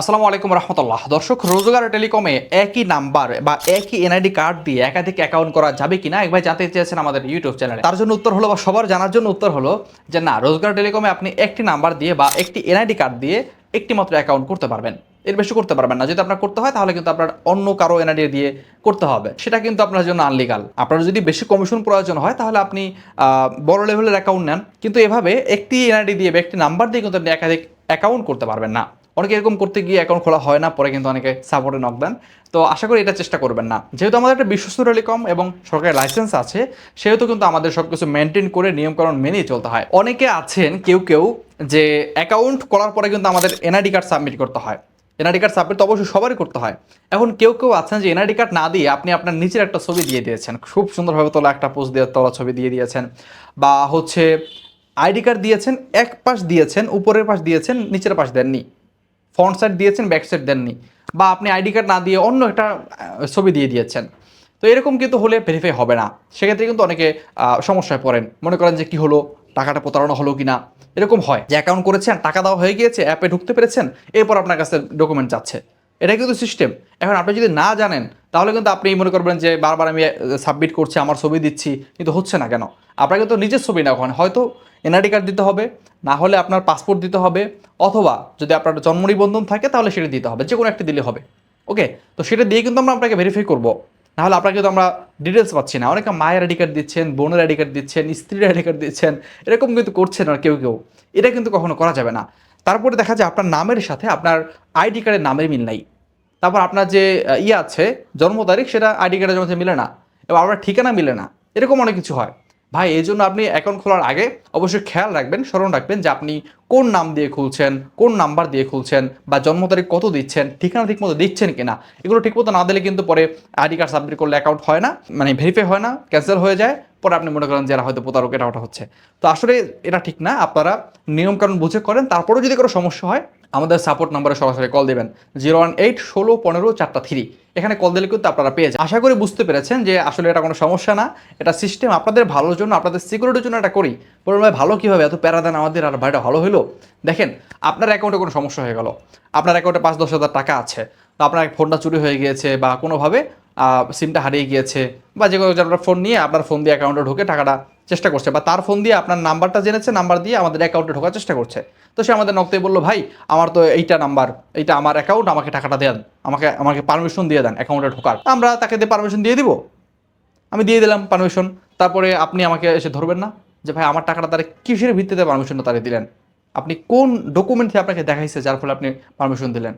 আসসালামু আলাইকুম রহমতুল্লাহ। দর্শক, রোজগার টেলিকমে একই নাম্বার বা একই এনআইডি কার্ড দিয়ে একাধিক অ্যাকাউন্ট করা যাবে কিনা? একবার জানতে চেয়েছেন আমাদের ইউটিউব চ্যানেলে তার জন্য উত্তর হলো বা সবার জানার জন্য উত্তর হলো যে, না, রোজগার টেলিকমে আপনি একটি নাম্বার দিয়ে বা একটি এনআইডি কার্ড দিয়ে একটি মাত্র অ্যাকাউন্ট করতে পারবেন। এর বেশি করতে পারবেন না। যদি আপনার করতে হয়, তাহলে কিন্তু আপনার অন্য কারও এনআইডি দিয়ে করতে হবে। সেটা কিন্তু আপনার জন্য আনলিগাল আপনার যদি বেশি কমিশন প্রয়োজন হয়, তাহলে আপনি বড় লেভেলের অ্যাকাউন্ট নেন। কিন্তু এভাবে একটি এনআইডি দিয়ে বা একটি নাম্বার দিয়ে কিন্তু আপনি একাধিক অ্যাকাউন্ট করতে পারবেন না। অনেকে এরকম করতে গিয়ে অ্যাকাউন্ট খোলা হয় না, পরে কিন্তু অনেকে সাপোর্টে নক দেন। তো আশা করি এটা চেষ্টা করবেন না। যেহেতু আমাদের একটা বিশ্বস্ত টেলিকম এবং সরকারি লাইসেন্স আছে, সেহেতু কিন্তু আমাদের সব কিছু মেনটেন করে নিয়মকানুন মেনেই চলতে হয়। অনেকে আছেন, কেউ কেউ, যে অ্যাকাউন্ট করার পরে কিন্তু আমাদের এনআইডি কার্ড সাবমিট করতে হয়। এনআইডি কার্ড সাবমিট তো অবশ্যই সবারই করতে হয়। এখন কেউ কেউ আছেন যে এনআইডি কার্ড না দিয়ে আপনি আপনার নিচের একটা ছবি দিয়ে দিয়েছেন। খুব সুন্দরভাবে তোলা একটা পোস্ট দিয়ে তোলা ছবি দিয়ে দিয়েছেন। বা হচ্ছে আইডি কার্ড দিয়েছেন, এক পাশ দিয়েছেন, উপরের পাশ দিয়েছেন, নিচের পাশ দেননি। ফ্রন্ট সাইড দিয়েছেন, ব্যাক সাইড দেননি বা আপনি আইডি কার্ড না দিয়ে অন্য একটা ছবি দিয়ে দিয়েছেন। তো এরকম কিন্তু হলে ভেরিফাই হবে না। সেক্ষেত্রে কিন্তু অনেকে সমস্যায় পড়েন। মনে করেন যে কি হলো? টাকাটা প্রতারণা হলো কি না এরকম হয়। যে অ্যাকাউন্ট করেছেন, টাকা দেওয়া হয়ে গিয়েছে অ্যাপে ঢুকতে পেরেছেন, এরপর আপনার কাছে ডকুমেন্ট যাচ্ছে। এটা কিন্তু সিস্টেম এখন আপনি যদি না জানেন, তাহলে কিন্তু আপনি মনে করবেন যে বারবার আমি সাবমিট করছি, আমার ছবি দিচ্ছি, কিন্তু হচ্ছে না কেন? আপনাকে কিন্তু নিজের ছবি না ওখানে। হয়তো এনআইডি কার্ড দিতে হবে, না হলে আপনার পাসপোর্ট দিতে হবে, অথবা যদি আপনার জন্ম নিবন্ধন থাকে, তাহলে সেটা দিতে হবে। যে কোনো একটি দিলে হবে। ওকে তো সেটা দিয়ে কিন্তু আমরা আপনাকে ভেরিফাই করব। নাহলে আপনাকে কিন্তু আমরা ডিটেলস পাচ্ছি না। অনেকে মায়ের আইডি কার্ড দিচ্ছেন, বোনের আইডি কার্ড দিচ্ছেন, স্ত্রীর আইডি কার্ড দিচ্ছেন, এরকম কিন্তু করছেন আর কেউ কেউ। এটা কিন্তু কখনো করা যাবে না। তারপরে দেখা যায় আপনার নামের সাথে আপনার আইডি কার্ডের নামের মিল নাই। তারপর আপনার যে ইয়ে আছে, জন্ম তারিখ, সেটা আইডি কার্ডের মধ্যে মিলে না। এবং আপনার ঠিকানা মিলে না। এরকম অনেক কিছু হয়। ভাই, এই জন্য আপনি অ্যাকাউন্ট খোলার আগে অবশ্যই খেয়াল রাখবেন, স্মরণ রাখবেন যে আপনি কোন নাম দিয়ে খুলছেন, কোন নাম্বার দিয়ে খুলছেন, বা জন্ম তারিখ কত দিচ্ছেন, ঠিকানা ঠিক মতো দিচ্ছেন কিনা, এগুলো ঠিক মতো না দিলে কিন্তু পরে আইডি কার্ড সাবমিট করলে অ্যাকাউন্ট হয় না মানে ভেরিফাই হয় না ক্যান্সেল হয়ে যায়, পরে আপনি মনে করেন যে হয়তো প্রতারক, এটা ওটা হচ্ছে। তো আসলে এটা ঠিক না, আপনারা নিয়মকানুন বুঝে করেন, তারপরেও যদি কোনো সমস্যা হয় আমাদের সাপোর্ট নাম্বারে সরাসরি কল দেবেন। জিরো ওয়ান এইট ষোলো পনেরো চারটা থ্রি এখানে কল দিলে কিন্তু আপনারা পেয়ে যান আশা করি বুঝতে পেরেছেন যে আসলে এটা কোনো সমস্যা না। এটা সিস্টেম আপনাদের ভালোর জন্য, আপনাদের সিকিউরিটির জন্য এটা করি। বলুন ভাই, ভালো কীভাবে? এত প্যারা দেন আমাদের আর ভাইটা ভালো হলো দেখেন, আপনার অ্যাকাউন্টে কোনো সমস্যা হয়ে গেল। আপনার অ্যাকাউন্টে পাঁচ দশ হাজার টাকা আছে। তো আপনার ফোনটা চুরি হয়ে গিয়েছে বা কোনোভাবে সিমটা হারিয়ে গিয়েছে বা যে কোনো আপনার ফোন নিয়ে আপনার ফোন দিয়ে অ্যাকাউন্টে ঢুকে টাকাটা চেষ্টা করছে বা তার ফোন দিয়ে আপনার নাম্বারটা জেনেছে নাম্বার দিয়ে আমাদের অ্যাকাউন্টে ঢোকার চেষ্টা করছে। তো সে আমাদের নকতে বলল, ভাই, আমার তো এইটা নাম্বার এইটা আমার অ্যাকাউন্ট আমাকে টাকাটা দেন, আমাকে আমাকে পারমিশন দিয়ে দেন অ্যাকাউন্টে ঢোকার। আমরা তাকে দিয়ে পারমিশন দিয়ে দিব। আমি দিয়ে দিলাম পারমিশন তারপরে আপনি আমাকে এসে ধরবেন না যে, ভাই, আমার টাকাটা তারা কিসের ভিত্তিতে পারমিশনটা তারা দিলেন? আপনি কোন ডকুমেন্টে আপনাকে দেখাইছে যার ফলে আপনি পারমিশন দিলেন?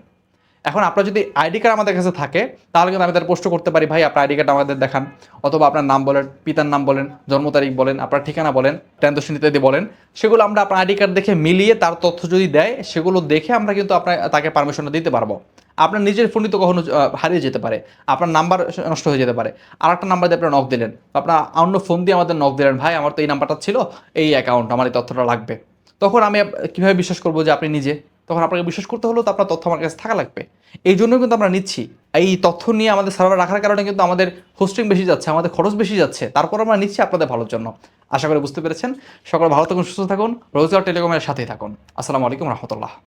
এখন আপনার যদি আইডি কার্ড আমাদের কাছে থাকে, তাহলে কিন্তু আমি তার পোস্ট করতে পারি। ভাই, আপনার আইডি কার্ড আমাদের দেখান। অথবা আপনার নাম বলেন, পিতার নাম বলেন, জন্ম তারিখ বলেন, আপনার ঠিকানা বলেন টেন্থ শ্রেণি ইত্যাদি বলেন, সেগুলো আমরা আপনার আইডি কার্ড দেখে মিলিয়ে তার তথ্য যদি দেয়, সেগুলো দেখে আমরা কিন্তু আপনার, তাকে পারমিশনটা দিতে পারব। আপনার নিজের ফোনই তো কখনো হারিয়ে যেতে পারে। আপনার নাম্বার নষ্ট হয়ে যেতে পারে। আর একটা নাম্বার দিয়ে আপনার নক দিলেন। আপনার অন্য ফোন দিয়ে আমাদের নক দিলেন, ভাই, আমার তো এই নাম্বারটা ছিল, এই অ্যাকাউন্ট আমার এই তথ্যটা লাগবে। তখন আমি কীভাবে বিশ্বাস করব যে আপনি নিজে? তখন আপনাকে বিশ্বাস করতে হলেও তো আপনার তথ্য আমার কাছে থাকা লাগবে। এই জন্য কিন্তু আমরা নিচ্ছি। এই তথ্য নিয়ে আমাদের সার্ভার রাখার কারণে কিন্তু আমাদের হোস্টিং বেশি যাচ্ছে, আমাদের খরচ বেশি যাচ্ছে। তারপর আমরা নিচ্ছি আপনাদের ভালোর জন্য। আশা করি বুঝতে পেরেছেন। সকলে ভালো থাকুন, সুস্থ থাকুন। রোজগার টেলিকমের সাথেই থাকুন। আসসালামু আলাইকুম রহমতুল্লাহ।